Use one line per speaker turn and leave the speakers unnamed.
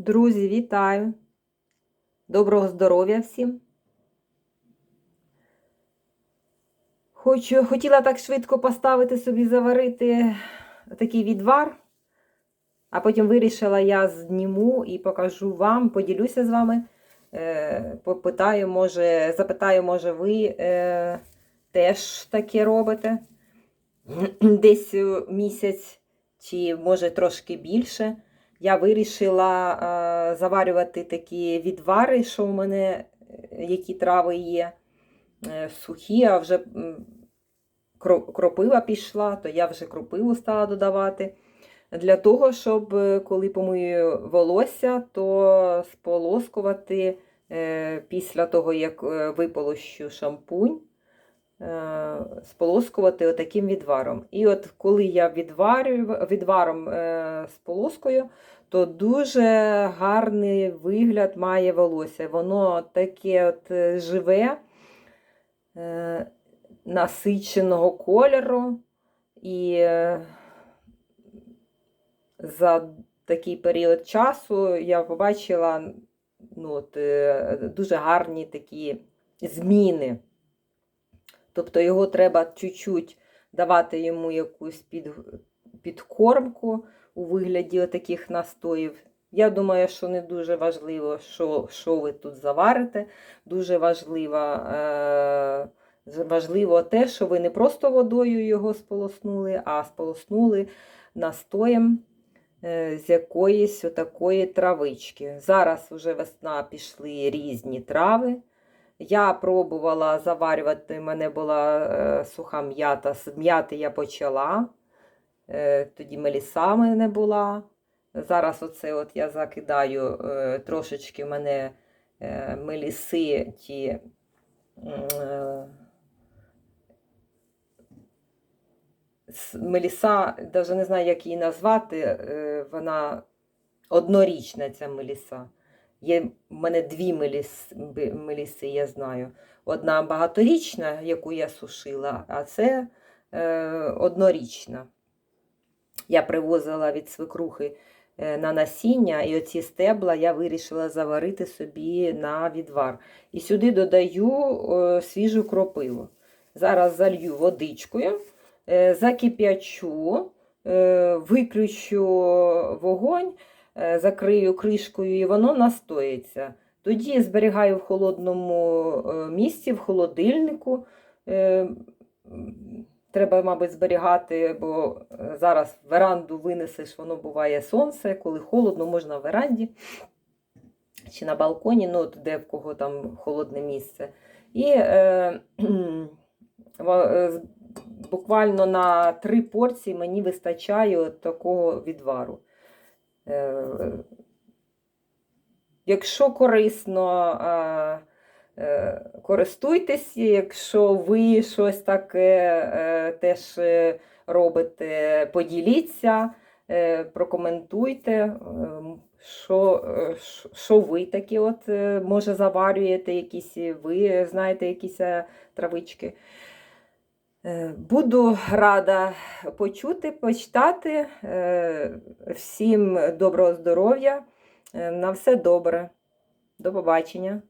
Друзі, вітаю! Доброго здоров'я всім! Хочу, хотіла так швидко поставити собі заварити такий відвар, а потім вирішила, я зніму і покажу вам, поділюся з вами. Е, попитаю, може, запитаю, може, ви е, теж таке робите десь місяць, чи може трошки більше. Я вирішила е, заварювати такі відвари, що у мене, е, які трави є, е, сухі, а вже кро- кропива пішла, то я вже кропиву стала додавати. Для того, щоб коли помию волосся, то сполоскувати після того, як виполощу шампунь, сполоскувати отаким відваром. І от коли я відварю, відваром е, сполоскую, то дуже гарний вигляд має волосся. Воно таке от е, живе, е, насиченого кольору. І е, за такий період часу я побачила ну, от, е, дуже гарні такі зміни. Тобто його треба чуть-чуть давати йому якусь під, підкормку у вигляді таких настоїв. Я думаю, що не дуже важливо, що, що ви тут заварите. Дуже важливо, е, важливо те, що ви не просто водою його сполоснули, а сполоснули настоєм е, з якоїсь отакої травички. Зараз вже весна пішли різні трави. Я пробувала заварювати, в мене була е, суха м'ята. М'яти я почала. Е, тоді меліса мене була. Зараз оце от я закидаю е, трошечки в мене меліси ті. меліса, навіть не знаю, як її назвати, вона однорічна ця меліса. Є в мене дві меліс, меліси, я знаю. Одна багаторічна, яку я сушила, а це е, однорічна. Я привозила від свекрухи е, на насіння, і оці стебла я вирішила заварити собі на відвар. І сюди додаю е, свіжу кропиву. Зараз залью водичкою, е, закип'ячу, е, виключу вогонь, закрию кришкою, і воно настоїться. Тоді зберігаю в холодному е, місці, в холодильнику. Е, Треба, мабуть, зберігати, бо е, зараз веранду винесеш, воно буває сонце, коли холодно, можна в веранді чи на балконі, ну, от де в кого там холодне місце. І е, е, буквально на три порції мені вистачає такого відвару. Е, Якщо корисно, е, користуйтесь, якщо ви щось таке е, теж робите, поділіться, прокоментуйте, що, що- ви такі от, може, заварюєте, якісь ви знаєте якісь травички. Е, Буду рада почути, почитати. Е, Всім доброго здоров'я. Е, На все добре. До побачення.